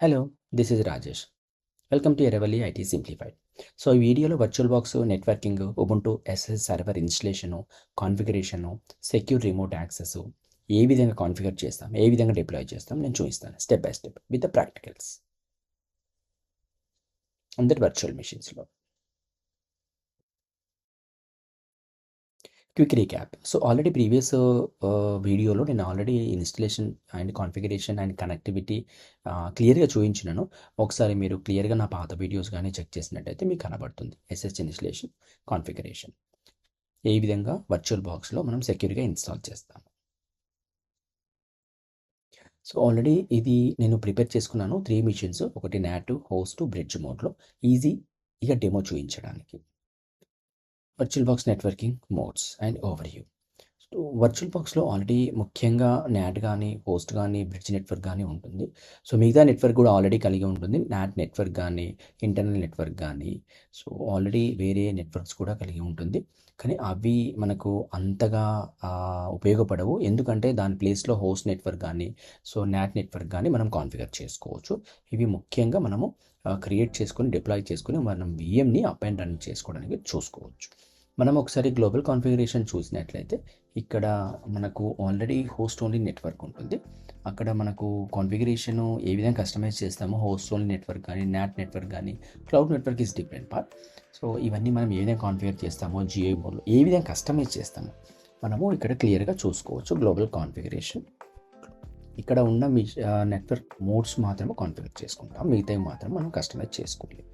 Hello this is Rajesh welcome to Eravalli IT simplified so ఈ వీడియోలో virtual box networking Ubuntu SSH server installation configuration secure remote access ఏ విధంగా configure చేస్తాం ఏ విధంగా deploy చేస్తాం నేను చూపిస్తాను step by step with the practicals అందరి virtual మెషిన్స్లో quick recap so already previous వీడియోలో నేను already installation and configuration and connectivity క్లియర్గా చూపించినాను. ఒకసారి మీరు క్లియర్గా నా పాత వీడియోస్ కానీ చెక్ చేసినట్టయితే మీకు కనబడుతుంది. ఎస్ఎస్ ఇన్స్టలేషన్ కాన్ఫిగరేషన్ ఏ విధంగా? వర్చువల్ బాక్స్లో మనం సెక్యూర్గా ఇన్స్టాల్ చేస్తాము. సో ఆల్రెడీ ఇది నేను ప్రిపేర్ చేసుకున్నాను. త్రీ మిషన్స్ ఒకటి నాట్ హోస్ట్ బ్రిడ్జ్ మోడ్లో ఈజీ ఇక డెమో చూపించడానికి. Virtual box networking modes and overview so virtual బాక్స్లో ఆల్రెడీ ముఖ్యంగా నాట్ కానీ హోస్ట్ కానీ బ్రిడ్జ్ నెట్వర్క్ కానీ ఉంటుంది. సో మిగతా నెట్వర్క్ కూడా ఆల్రెడీ కలిగి ఉంటుంది. నాట్ నెట్వర్క్ కానీ ఇంటర్నల్ నెట్వర్క్ కానీ సో ఆల్రెడీ వేరే నెట్వర్క్స్ కూడా కలిగి ఉంటుంది. కానీ అవి మనకు అంతగా ఉపయోగపడవు. ఎందుకంటే దాని ప్లేస్లో హోస్ట్ నెట్వర్క్ కానీ సో నాట్ నెట్వర్క్ కానీ మనం కాన్ఫిగర్ చేసుకోవచ్చు. ఇవి ముఖ్యంగా మనము క్రియేట్ చేసుకొని డిప్లాయ్ చేసుకొని మనం విఎంని అప్ అండ్ రన్ చేసుకోవడానికి చూసుకోవచ్చు. మనం ఒకసారి గ్లోబల్ కాన్ఫిగరేషన్ చూసినట్లయితే ఇక్కడ మనకు ఆల్రెడీ హోస్ట్ ఓన్లీ నెట్వర్క్ ఉంటుంది. అక్కడ మనకు కాన్ఫిగరేషన్ ఏ విధంగా కస్టమైజ్ చేస్తామో హోస్ట్ ఓన్లీ నెట్వర్క్ కానీ నాట్ నెట్వర్క్ కానీ cloud network is different part. So ఇవన్నీ మనం ఏ విధంగా కాన్ఫిగర్ చేస్తామో జిఐ మోడ్లో ఏ విధంగా కస్టమైజ్ చేస్తామో మనము ఇక్కడ క్లియర్గా చూసుకోవచ్చు గ్లోబల్ కాన్ఫిగరేషన్. ఇక్కడ ఉన్న మీ నెట్వర్క్ మోడ్స్ మాత్రమే కాన్ఫిగర్ చేసుకుంటాం. మిగతావి మాత్రం మనం కస్టమైజ్ చేసుకోలేము.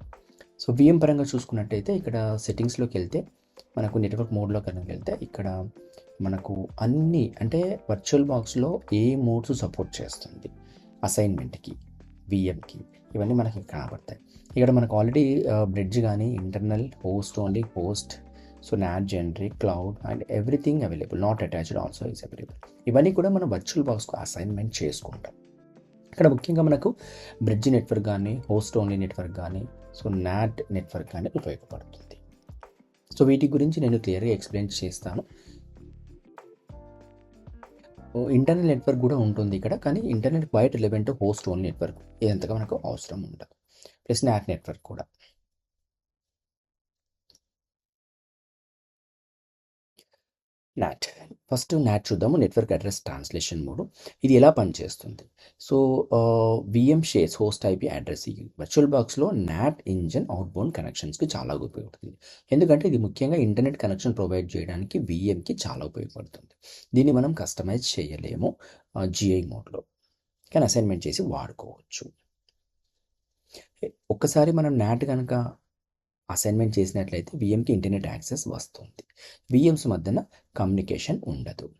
సో విఎం పరంగా చూసుకున్నట్టయితే ఇక్కడ సెట్టింగ్స్లోకి వెళ్తే మనకు నెట్వర్క్ మోడ్లో కనుక వెళ్తే ఇక్కడ మనకు అన్ని అంటే వర్చువల్ బాక్స్లో ఏ మోడ్స్ సపోర్ట్ చేస్తుంది? అసైన్మెంట్కి విఎంకి ఇవన్నీ మనకి కనబడతాయి. ఇక్కడ మనకు ఆల్రెడీ బ్రిడ్జ్ కానీ internal host only host so NAT generic cloud and everything available NAT attached also is available ఇవన్నీ కూడా మనం వర్చువల్ బాక్స్కు అసైన్మెంట్ చేసుకుంటాం. ఇక్కడ ముఖ్యంగా మనకు బ్రిడ్జ్ నెట్వర్క్ కానీ హోస్ట్ ఓన్లీ నెట్వర్క్ కానీ సో నాట్ నెట్వర్క్ కానీ ఉపయోగపడుతుంది. సో వీటి గురించి నేను క్లియర్గా ఎక్స్ప్లెయిన్ చేస్తాను. ఇంటర్నెట్ నెట్వర్క్ కూడా ఉంటుంది ఇక్కడ కానీ internet quite relevant host own network. ఇదంతగా మనకు అవసరం ఉండదు. ప్లస్ నాట్ నెట్వర్క్ కూడా. నాట్ ఫస్ట్ నాట్ చూద్దాము నెట్వర్క్ అడ్రస్ ట్రాన్స్లేషన్ మోడ్. ఇది ఎలా పనిచేస్తుంది? So VM shares host IP address virtual బాక్స్లో నాట్ ఇంజన్ అవుట్బౌండ్ కనెక్షన్స్కి చాలా ఉపయోగపడుతుంది. ఎందుకంటే ఇది ముఖ్యంగా ఇంటర్నెట్ కనెక్షన్ ప్రొవైడ్ చేయడానికి విఎంకి చాలా ఉపయోగపడుతుంది. దీన్ని మనం కస్టమైజ్ చేయలేము జిఐ మోడ్లో కానీ అసైన్మెంట్ చేసి వాడుకోవచ్చు. ఒక్కసారి మనం నాట్ కనుక అసైన్మెంట్ చేసినట్లయితే విఎంకి ఇంటర్నెట్ యాక్సెస్ వస్తుంది. విఎంస్ మధ్యన కమ్యూనికేషన్ ఉండదు.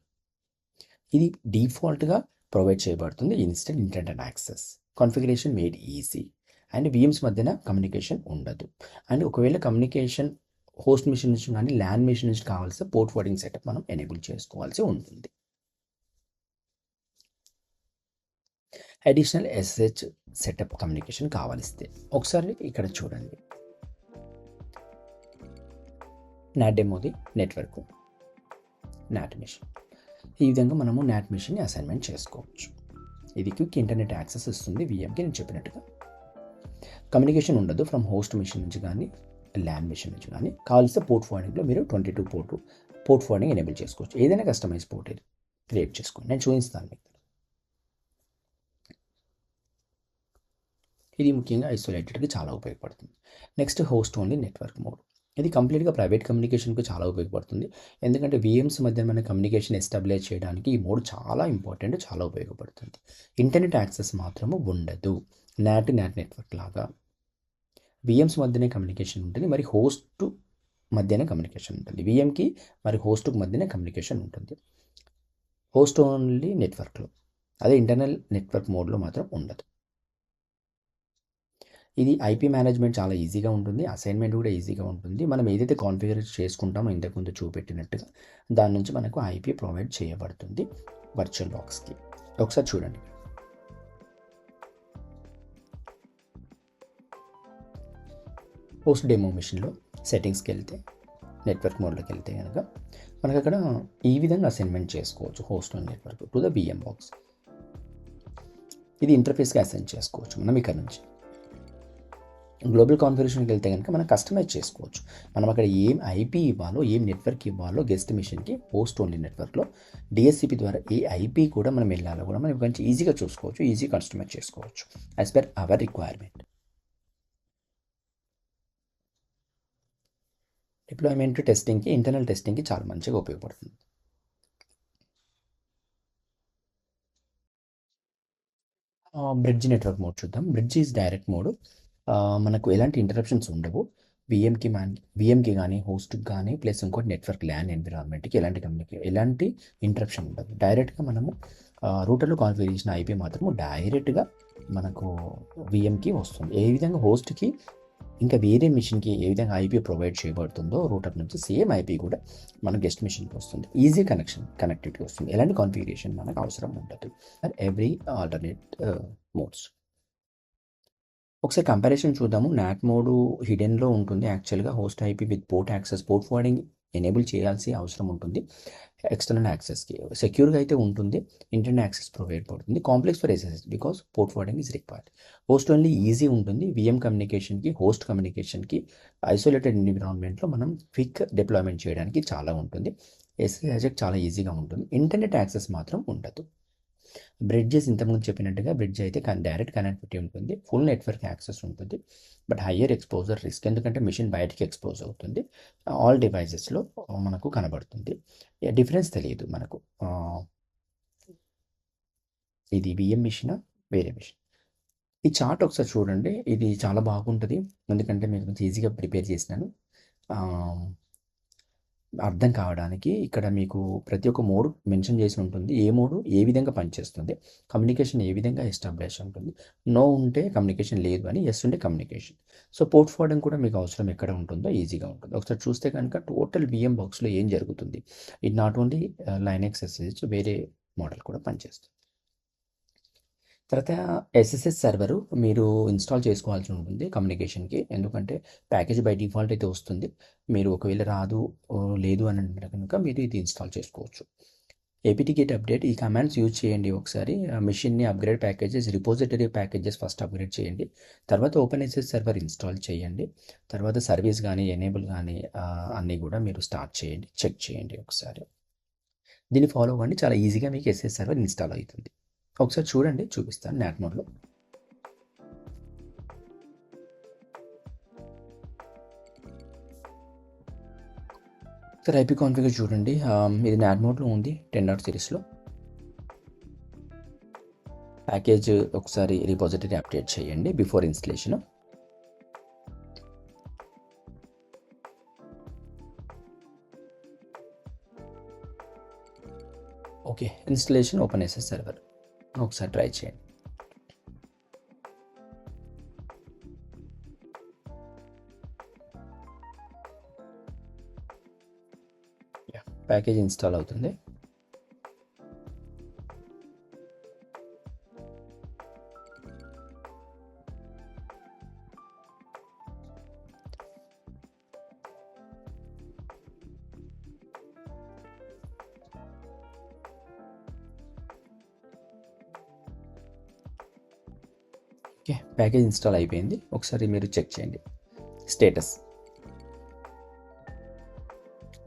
ఇది డిఫాల్ట్గా ప్రొవైడ్ చేయబడుతుంది instant internet access. Configuration made easy. And VMs మధ్యన కమ్యూనికేషన్ ఉండదు. అండ్ ఒకవేళ కమ్యూనికేషన్ హోస్ట్ మిషన్ నుంచి కానీ ల్యాండ్ మిషన్ నుంచి కావాల్సిన పోర్ట్ ఫోర్డింగ్ సెటప్ మనం ఎనేబుల్ చేసుకోవాల్సి ఉంటుంది. అడిషనల్ ఎస్హెచ్ సెటప్ కమ్యూనికేషన్ కావాలిస్తే. ఒకసారి ఇక్కడ చూడండి. నాట్ డెమోది నెట్వర్క్ నాట్ మిషన్ ఈ విధంగా మనము నాట్ మిషన్ని అసైన్మెంట్ చేసుకోవచ్చు. ఇది క్విక్ ఇంటర్నెట్ యాక్సెస్ ఇస్తుంది. విఎంకి నేను చెప్పినట్టుగా. కమ్యూనికేషన్ ఉండదు ఫ్రమ్ హోస్ట్ మిషన్ నుంచి కానీ ల్యాండ్ మిషన్ నుంచి కానీ. కావాల్సిన పోర్ట్ ఫోర్డింగ్లో మీరు twenty two port port forwarding enable చేసుకోవచ్చు. ఏదైనా కస్టమైజ్ పోర్ట్ క్రియేట్ చేసుకోండి. నేను చూపిస్తాను మీకు. ఇది ముఖ్యంగా ఐసోలేటెడ్కి చాలా ఉపయోగపడుతుంది. Next host only network mode ఇది కంప్లీట్గా ప్రైవేట్ కమ్యూనికేషన్కు చాలా ఉపయోగపడుతుంది. ఎందుకంటే విఎమ్స్ మధ్య మన కమ్యూనికేషన్ ఎస్టాబ్లిష్ చేయడానికి ఈ మోడ్ చాలా ఇంపార్టెంట్ చాలా ఉపయోగపడుతుంది. ఇంటర్నెట్ యాక్సెస్ మాత్రము ఉండదు. నాట్ నాట్ నెట్వర్క్ లాగా. విఎమ్స్ మధ్యనే కమ్యూనికేషన్ ఉంటుంది. మరి హోస్ట్ మధ్యనే కమ్యూనికేషన్ ఉంటుంది. విఎంకి మరి హోస్ట్కి మధ్యనే కమ్యూనికేషన్ ఉంటుంది. హోస్ట్ ఓన్లీ నెట్వర్క్లో. అదే ఇంటర్నల్ నెట్వర్క్ మోడ్లో మాత్రం ఉండదు. ఇది ఐపీ మేనేజ్మెంట్ చాలా ఈజీగా ఉంటుంది. అసైన్మెంట్ కూడా ఈజీగా ఉంటుంది. మనం ఏదైతే కాన్ఫిగర్ చేసుకుంటామో ఇంతకుముందు చూపెట్టినట్టుగా దాని నుంచి మనకు ఐపీ ప్రొవైడ్ చేయబడుతుంది వర్చువల్ బాక్స్కి. ఒకసారి చూడండి. పోస్ట్ డెమో మిషన్లో సెట్టింగ్స్కి వెళ్తే నెట్వర్క్ మోడ్లోకి వెళ్తే కనుక మనకు అక్కడ ఈ విధంగా అసైన్మెంట్ చేసుకోవచ్చు. Host network to the VM box. ఇది ఇంటర్ఫేస్గా అసైన్ చేసుకోవచ్చు. మనం ఇక్కడ నుంచి. గ్లోబల్ కాన్ఫిగరేషన్కి వెళ్తే కనుక మనం కస్టమైజ్ చేసుకోవచ్చు. మనం అక్కడ ఏం ఐపీ ఇవ్వాలో ఏం నెట్వర్క్ ఇవ్వాలో గెస్ట్ మిషన్కి పోస్ట్ ఓన్లీ నెట్వర్క్లో డిఎస్సిపి ద్వారా ఏ ఐపీ కూడా మనం వెళ్ళాలో కూడా మనం కొంచెం ఈజీగా చూసుకోవచ్చు ఈజీ కస్టమైజ్ చేసుకోవచ్చు as per our requirement deployment టెస్టింగ్కి internal టెస్టింగ్కి చాలా మంచిగా ఉపయోగపడుతుంది. బ్రిడ్జ్ నెట్వర్క్ మోడ్ చూద్దాం. బ్రిడ్జ్ ఈజ్ డైరెక్ట్ మోడ్ మనకు ఎలాంటి ఇంటరప్షన్స్ ఉండవు. విఎంకి మ్యాన్ విఎంకి కానీ హోస్ట్కి కానీ ప్లస్ ఇంకోటి నెట్వర్క్ ల్యాన్ ఎన్విరాన్మెంట్కి ఎలాంటి కమ్యూనికే ఎలాంటి ఇంటరప్షన్ ఉండదు. డైరెక్ట్గా మనము రూటర్లో కాన్ఫిగర్ చేసిన ఐపీ మాత్రము డైరెక్ట్గా మనకు విఎంకి వస్తుంది. ఏ విధంగా హోస్ట్కి ఇంకా వేరే మిషన్కి ఏ విధంగా ఐపీ ప్రొవైడ్ చేయబడుతుందో రూటర్ నుంచి సేమ్ ఐపీ కూడా మన గెస్ట్ మిషన్కి వస్తుంది. ఈజీ కనెక్షన్ కనెక్టివిటీ వస్తుంది. ఎలాంటి కాన్ఫిగరేషన్ మనకు అవసరం ఉండదు. అండ్ ఎవ్రీ ఆల్టర్నేట్ మోడ్స్ ఒకసారి కంపారిజన్ చూద్దాము. నాట్ మోడ్ హిడెన్లో ఉంటుంది. యాక్చువల్గా host IP with port access port forwarding enable చేయాల్సి అవసరం ఉంటుంది. ఎక్స్టర్నల్ యాక్సెస్కి సెక్యూర్గా అయితే ఉంటుంది. ఇంటర్నల్ యాక్సెస్ ప్రొవైడ్ పడుతుంది. Complex for SSH because port forwarding is required host only easy ఉంటుంది. విఎం కమ్యూనికేషన్కి హోస్ట్ కమ్యూనికేషన్కి ఐసోలేటెడ్ ఎన్విరాన్మెంట్లో మనం క్విక్ డిప్లాయ్మెంట్ చేయడానికి చాలా ఉంటుంది. ఎస్ఎస్ఎస్ చాలా ఈజీగా ఉంటుంది. ఇంటర్నెట్ యాక్సెస్ మాత్రం ఉండదు. బ్రిడ్జెస్ ఇంతకుముందు చెప్పినట్టుగా బ్రిడ్జ్ అయితే డైరెక్ట్ కనెక్టివిటీ ఉంటుంది. ఫుల్ నెట్వర్క్ యాక్సెస్ ఉంటుంది. బట్ హయ్యర్ ఎక్స్పోజర్ రిస్క్ ఎందుకంటే మిషన్ బయటికి ఎక్స్పోజ్ అవుతుంది. ఆల్ డివైజెస్లో మనకు కనబడుతుంది. డిఫరెన్స్ తెలియదు మనకు. ఇది బిఎం మిషన్? వేరే మిషన్. ఈ చార్ట్ ఒకసారి చూడండి. ఇది చాలా బాగుంటుంది. ఎందుకంటే మీకు ఈజీగా ప్రిపేర్ చేసినాను. అర్థం కావడానికి ఇక్కడ మీకు ప్రతి ఒక్క మోడ్ మెన్షన్ చేసి ఉంటుంది. ఏ మోడు ఏ విధంగా పనిచేస్తుంది? కమ్యూనికేషన్ ఏ విధంగా ఎస్టాబ్లిష్ ఉంటుంది నో ఉంటే కమ్యూనికేషన్ లేదు అని ఎస్ ఉంటే కమ్యూనికేషన్. సో పోర్ట్ ఫార్డింగ్ కూడా మీకు అవసరం ఎక్కడ ఉంటుందో ఈజీగా ఉంటుంది. ఒకసారి చూస్తే కనుక టోటల్ బిఎం బాక్స్లో ఏం జరుగుతుంది? ఇది నాట్ ఓన్లీ లైన్ ఎక్సర్సైజ్ వేరే మోడల్ కూడా పనిచేస్తుంది. తర్వాత ఎస్ఎస్ఎస్ సర్వరు మీరు ఇన్స్టాల్ చేసుకోవాల్సి ఉంటుంది కమ్యూనికేషన్కి ఎందుకంటే ప్యాకేజ్ బై డిఫాల్ట్ అయితే వస్తుంది. మీరు ఒకవేళ రాదు లేదు అని అంటే కనుక మీరు ఇది ఇన్స్టాల్ చేసుకోవచ్చు. ఏపీటీ గేట్ అప్డేట్ ఈ కమాండ్స్ యూజ్ చేయండి ఒకసారి. మిషన్ని upgrade packages repository packages first upgrade చేయండి. తర్వాత ఓపెన్ ఎస్ఎస్ సర్వర్ ఇన్స్టాల్ చేయండి. తర్వాత సర్వీస్ కానీ ఎనేబుల్ కానీ అన్నీ కూడా మీరు స్టార్ట్ చేయండి చెక్ చేయండి ఒకసారి. దీన్ని ఫాలో అవ్వండి. చాలా ఈజీగా మీకు ఎస్ఎస్ సర్వర్ ఇన్స్టాల్ అవుతుంది. ఒకసారి చూడండి చూపిస్తాను నాట్ మోడ్లో. సార్ ఐపీ కాన్ఫిగర్ చూడండి ఇది నాట్ మోడ్లో ఉంది టెన్ డాట్ సిరీస్లో ప్యాకేజ్ ఒకసారి రిపాజిటరీ అప్డేట్ చేయండి before installation okay installation open చేసే సర్వర్ ఒకసారి ట్రై చేయండి. ప్యాకేజ్ ఇన్స్టాల్ అవుతుంది. ప్యాకేజ్ ఇన్స్టాల్ అయిపోయింది. ఒకసారి మీరు చెక్ చేయండి. స్టేటస్.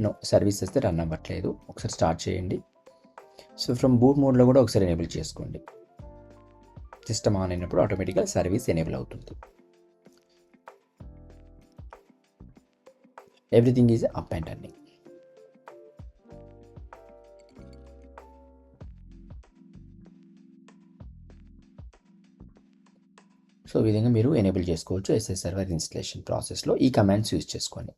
నో సర్వీస్ అయితే రన్ అవ్వట్లేదు. ఒకసారి స్టార్ట్ చేయండి. సో ఫ్రమ్ బూట్ మోడ్లో కూడా ఒకసారి ఎనేబుల్ చేసుకోండి. సిస్టమ్ ఆన్ అయినప్పుడు ఆటోమేటిక్గా సర్వీస్ ఎనేబుల్ అవుతుంది. Everything is up and running. So ఈ విధంగా మీరు ఎనేబుల్ చేసుకోవచ్చు ఎస్ఎస్ సర్వర్ ఇన్స్టలేషన్ ప్రాసెస్లో ఈ కమాండ్స్ యూజ్ చేసుకోండి.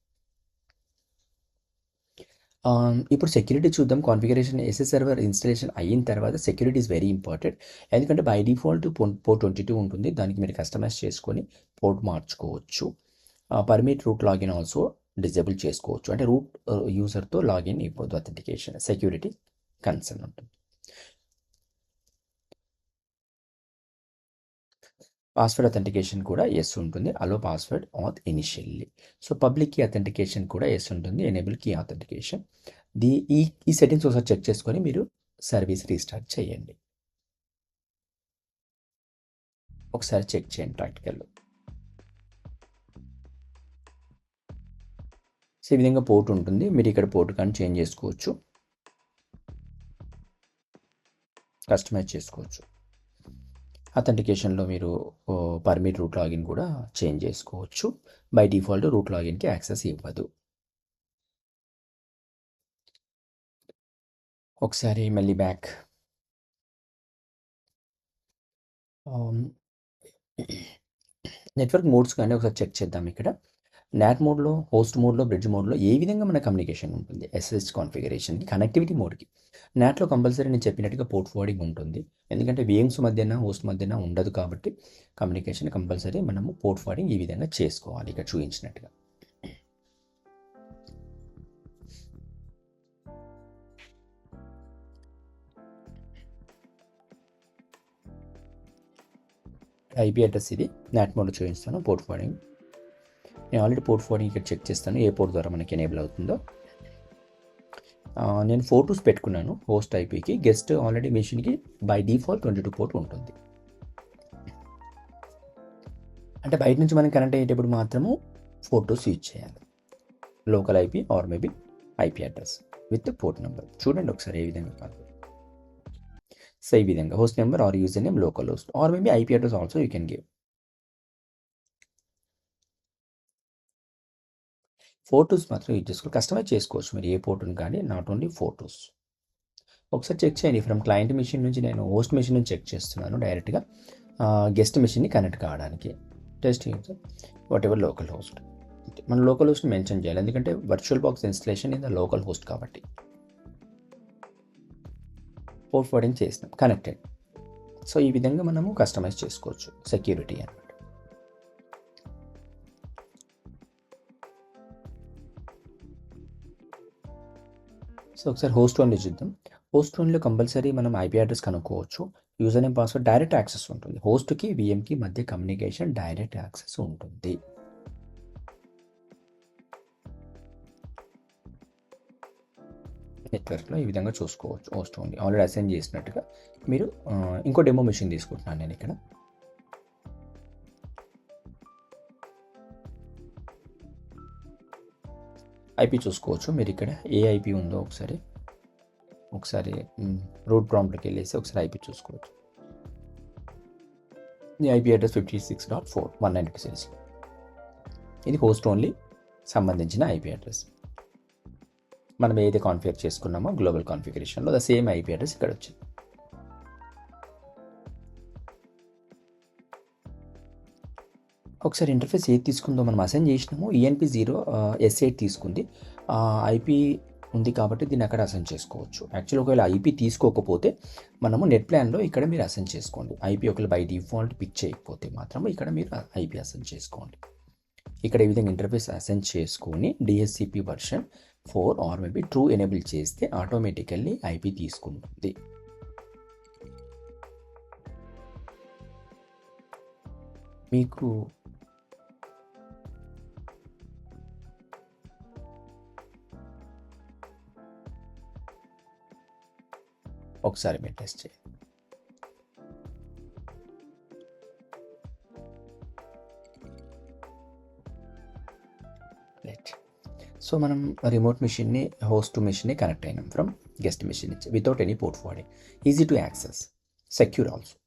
Um, ఇప్పుడు సెక్యూరిటీ చూద్దాం. కాన్ఫిగరేషన్ ఎస్ఎస్ సర్వర్ ఇన్స్టలేషన్ అయిన తర్వాత సెక్యూరిటీ ఇస్ వెరీ ఇంపార్టెంట్ ఎందుకంటే by default port twenty two ఉంటుంది. దానికి మీరు కస్టమైజ్ చేసుకొని పోర్ట్ మార్చుకోవచ్చు. Permit root login also disable చేసుకోవచ్చు. అంటే రూట్ యూజర్తో లాగిన్ ఇవ్వద్దు అథెంటికేషన్ సెక్యూరిటీ కన్సర్న్ ఉంటుంది. పాస్వర్డ్ అథెంటికేషన్ కూడా ఎస్ ఉంటుంది. Allow password auth initially so public key authentication కూడా ఎస్ ఉంటుంది. ఎనేబుల్ కీ అథెంటికేషన్ ది ఈ ఈ సెట్టింగ్స్ ఒకసారి చెక్ చేసుకొని మీరు సర్వీస్ రీస్టార్ట్ చేయండి. ఒకసారి చెక్ చేయండి ప్రాక్టికల్లో సో ఈ విధంగా పోర్ట్ ఉంటుంది. మీరు ఇక్కడ పోర్ట్ కానీ చేంజ్ చేసుకోవచ్చు. కస్టమైజ్ చేసుకోవచ్చు. అథెంటికేషన్లో మీరు పర్మిట్ రూట్ లాగిన్ కూడా చేంజ్ చేసుకోవచ్చు. బై డిఫాల్ట్ రూట్ లాగిన్కి యాక్సెస్ ఇవ్వదు. ఒకసారి మళ్ళీ బ్యాక్ నెట్వర్క్ మోడ్స్ కానీ ఒకసారి చెక్ చేద్దాం ఇక్కడ. నాట్ మోడ్లో హోస్ట్ మోడ్లో బ్రిడ్జ్ మోడ్లో ఏ విధంగా మన కమ్యూనికేషన్ ఉంటుంది? ఎస్ఎస్ కాన్ఫిగరేషన్కి కనెక్టివిటీ మోడ్కి నాట్లో కంపల్సరీ నేను చెప్పినట్టుగా పోర్ట్ ఫోర్డింగ్ ఉంటుంది. ఎందుకంటే విఎమ్స్ మధ్యన హోస్ట్ మధ్యన ఉండదు కాబట్టి కమ్యూనికేషన్ కంపల్సరీ మనము పోర్ట్ ఫోర్డింగ్ ఈ విధంగా చేసుకోవాలి. ఇక్కడ చూపించినట్టుగా. ఐపీ అడ్రస్ ఇది. నాట్ మోడ్లో చూపిస్తాను పోర్ట్ ఫోర్డింగ్ నేను ఆల్రెడీ పోర్ట్ ఫోర్డింగ్ ఇక్కడ చెక్ చేస్తాను ఏ పోర్ట్ ద్వారా మనకి ఎనేబుల్ అవుతుందో. నేను ఫోటోస్ పెట్టుకున్నాను హోస్ట్ ఐపీకి. Guest already మెషిన్కి by default twenty two port ఉంటుంది. అంటే బయట నుంచి మనం కనెక్ట్ అయ్యేటప్పుడు మాత్రము ఫోటోస్ యూజ్ చేయాలి. Local IP or maybe IP address with port number. చూడండి ఒకసారి ఏ విధంగా కాదు. సో ఈ విధంగా host number or user name local host. Or maybe IP address also you can give. Photos మాత్రం యూజ్ చేసుకోవాలి కస్టమైజ్ చేసుకోవచ్చు మీరు ఏ పోర్టును కానీ నాట్ ఓన్లీ ఫోటోస్. ఒకసారి చెక్ చేయండి. ఫ్రమ్ క్లయింట్ మిషన్ నుంచి నేను హోస్ట్ మిషన్ నుంచి చెక్ చేస్తున్నాను డైరెక్ట్గా. గెస్ట్ మిషన్ని కనెక్ట్ కావడానికి. Test whatever local host. మన లోకల్ హోస్ట్ మెన్షన్ చేయాలి. ఎందుకంటే virtual box installation in the local host కాబట్టి. పోర్ట్ ఫోర్డింగ్ చేసినాం. కనెక్టెడ్. సో ఈ విధంగా మనము కస్టమైజ్ చేసుకోవచ్చు. సెక్యూరిటీ అనమాట సో ఒకసారి హోస్ట్ ఓన్లీ చూద్దాం. హోస్ట్ ఓన్లీలో కంపల్సరీ మనం ఐపీ అడ్రస్ కనుక్కోవచ్చు. User name password direct access ఉంటుంది. హోస్ట్కి విఎంకి మధ్య కమ్యూనికేషన్ డైరెక్ట్ యాక్సెస్ ఉంటుంది. నెట్వర్క్లో ఈ విధంగా చూసుకోవచ్చు హోస్ట్ ఓన్లీ ఆల్రెడీ అసైన్ చేసినట్టుగా మీరు ఇంకో డెమో మెషిన్ తీసుకుంటున్నాను నేను ఇక్కడ. ఐపీ చూసుకోవచ్చు. మీరు ఇక్కడ ఏ ఐపీ ఉందో ఒకసారి ఒకసారి రూట్ ప్రాంప్ట్కి వెళ్ళేసి ఒకసారి ఐపీ చూసుకోవచ్చు. ఈ IP address fifty six dot four one nine two six ఇది హోస్ట్ ఓన్లీ సంబంధించిన ఐపీ అడ్రస్ మనం ఏదైతే కాన్ఫిగర్ చేసుకున్నామో గ్లోబల్ కాన్ఫిగరేషన్లో ద సేమ్ ఐపీ అడ్రస్ ఇక్కడ వచ్చింది. ఒకసారి ఇంటర్ఫేస్ ఏది తీసుకుందో మనం అసైన్ చేసినాము ఈఎన్పి జీరో ఎస్ ఎయిట్ తీసుకుంది. ఐపీ ఉంది కాబట్టి దీన్ని అక్కడ అసైన్ చేసుకోవచ్చు. యాక్చువల్ ఒకవేళ ఐపీ తీసుకోకపోతే మనము నెట్ ప్లాన్లో ఇక్కడ మీరు అసైన్ చేసుకోండి. ఐపీ ఒకవేళ బై డిఫాల్ట్ పిక్ చేయకపోతే మాత్రం ఇక్కడ మీరు ఐపీ అసైన్ చేసుకోండి. ఇక్కడ ఈ విధంగా ఇంటర్ఫేస్ అసైన్ చేసుకొని DHCP version four or maybe true enable చేస్తే ఆటోమేటికల్లీ ఐపీ తీసుకుంటుంది. మీకు ఒకసారి మీరు టెస్ట్ చేయండి. రైట్ సో మనం రిమోట్ మిషన్ని హోస్ట్ మిషన్ని కనెక్ట్ అయినాం ఫ్రమ్ గెస్ట్ మిషన్ నుంచి without any port forwarding easy to access secure also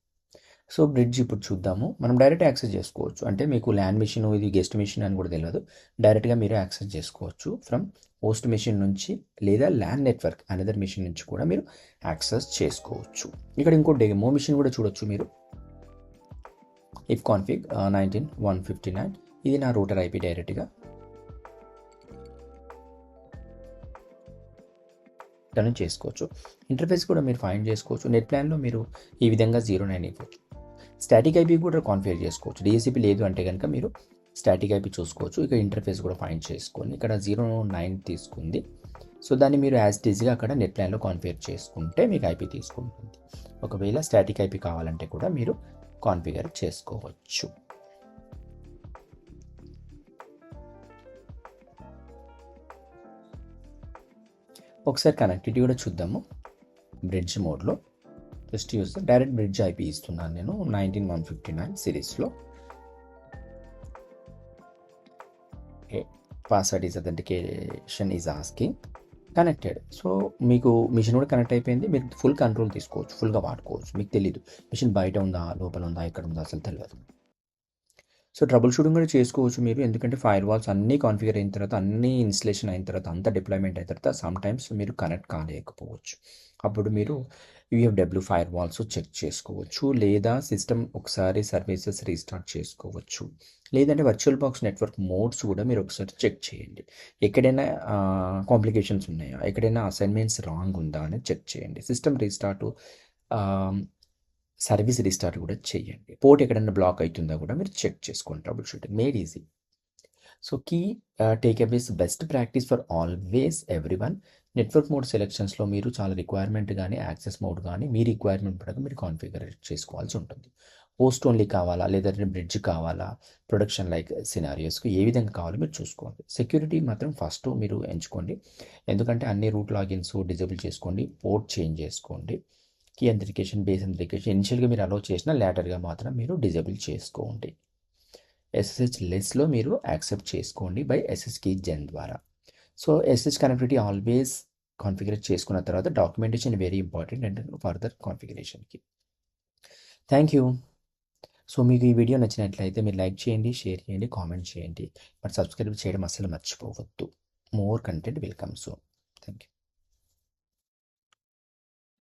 so bridge ఇప్పుడు చూద్దాము. మనం డైరెక్ట్ యాక్సెస్ చేసుకోవచ్చు. అంటే మీకు ల్యాండ్ మిషన్ ఇది గెస్ట్ మిషన్ అని కూడా తెలియదు. డైరెక్ట్గా మీరు యాక్సెస్ చేసుకోవచ్చు ఫ్రమ్ హోస్ట్ మిషన్ నుంచి లేదా ల్యాండ్ నెట్వర్క్ అనదర్ మిషన్ నుంచి కూడా మీరు యాక్సెస్ చేసుకోవచ్చు. ఇక్కడ ఇంకో డెమో మిషన్ కూడా చూడొచ్చు మీరు. Ifconfig nineteen one fifty nine ఇది నా రూటర్ ఐపీ డైరెక్ట్గా. ఇక్కడ చేసుకోవచ్చు. ఇంటర్ఫేస్ కూడా మీరు ఫైండ్ చేసుకోవచ్చు. నెట్ ప్లాన్లో మీరు ఈ విధంగా జీరో నైన్ ఇవ్వచ్చు స్టాటిక్ ఐపీ కూడా కాన్ఫిగర్ చేసుకోవచ్చు. డిఎస్సిపి లేదు అంటే కనుక మీరు స్టాటిక్ ఐపీ చూసుకోవచ్చు. ఇక ఇంటర్ఫేస్ కూడా ఫైండ్ చేసుకొని ఇక్కడ జీరో నైన్ తీసుకుంది. సో దాన్ని మీరు యాజ్ ఈజీగా అక్కడ నెట్ ప్లాన్లో కాన్ఫిగర్ చేసుకుంటే మీకు ఐపీ తీసుకుంటుంది. ఒకవేళ స్టాటిక్ ఐపీ కావాలంటే కూడా మీరు కాన్ఫిగర్ చేసుకోవచ్చు. ఒకసారి కనెక్టివిటీ కూడా చూద్దాము. బ్రిడ్జ్ మోడ్లో just use direct bridge IP ఇస్తున్నాను నేను నైన్టీన్ వన్ ఫిఫ్టీ నైన్ సిరీస్లో password is authentication is asking connected so మీకు మిషన్ కూడా కనెక్ట్ అయిపోయింది మీరు ఫుల్ కంట్రోల్ తీసుకోవచ్చు ఫుల్గా వాడుకోవచ్చు మీకు తెలియదు మిషన్ బయట ఉందా లోపల ఉందా ఎక్కడ ఉందా అసలు తెలియదు. సో ట్రబుల్ షూటింగ్ కూడా చేసుకోవచ్చు మీరు ఎందుకంటే ఫైర్ వాల్స్ అన్నీ కాన్ఫిగర్ అయిన తర్వాత అన్నీ ఇన్స్టలేషన్ అయిన తర్వాత అంత డిప్లాయ్మెంట్ అయిన తర్వాత సమ్ టైమ్స్ మీరు కనెక్ట్ కాలేకపోవచ్చు. అప్పుడు మీరు యుఎఫ్డబ్ల్యూ ఫైర్ వాల్స్ చెక్ చేసుకోవచ్చు లేదా సిస్టమ్ ఒకసారి సర్వీసెస్ రీస్టార్ట్ చేసుకోవచ్చు. లేదంటే వర్చువల్ బాక్స్ నెట్వర్క్ మోడ్స్ కూడా మీరు ఒకసారి చెక్ చేయండి. ఎక్కడైనా కాంప్లికేషన్స్ ఉన్నాయా? ఎక్కడైనా అసైన్మెంట్స్ రాంగ్ ఉందా అని చెక్ చేయండి. సిస్టమ్ రీస్టార్ట్ సర్వీస్ రీస్టార్ట్ కూడా చేయండి. పోర్ట్ ఎక్కడైనా బ్లాక్ అవుతుందా కూడా మీరు చెక్ చేసుకోండి troubleshooting made easy so key takeaways best practice for always every one network mode సెలెక్షన్స్లో మీరు చాలా రిక్వైర్మెంట్ కానీ యాక్సెస్ మోడ్ కానీ మీ రిక్వైర్మెంట్ ప్రకారం మీరు కాన్ఫిగర్ చేసుకోవాల్సి ఉంటుంది. పోస్ట్ ఓన్లీ కావాలా? లేదంటే బ్రిడ్జ్ కావాలా? ప్రొడక్షన్ లైక్ సినారియోస్కి ఏ విధంగా కావాలో మీరు చూసుకోండి. సెక్యూరిటీ మాత్రం ఫస్ట్ మీరు ఎంచుకోండి. ఎందుకంటే అన్ని రూట్ లాగిన్స్ డిజేబుల్ చేసుకోండి. పోర్ట్ చేంజ్ చేసుకోండి. కీ ఎంత్రికేషన్ బేస్ ఎంత్రికేషన్ ఇనిషియల్గా మీరు అలో చేసిన లేటర్గా మాత్రం మీరు డిజేబుల్ చేసుకోండి. ఎస్ఎస్హెచ్ లెస్లో మీరు యాక్సెప్ట్ చేసుకోండి బై ఎస్ఎస్ కీ జెన్ ద్వారా. So SSH connectivity always configured చేసుకున్న తర్వాత documentation very important and further కాన్ఫిగరేషన్కి thank you so మీకు ఈ వీడియో నచ్చినట్లయితే మీరు లైక్ చేయండి షేర్ చేయండి కామెంట్ చేయండి. బట్ సబ్స్క్రైబ్ చేయడం అస్సలు మర్చిపోవద్దు. More content welcome so thank you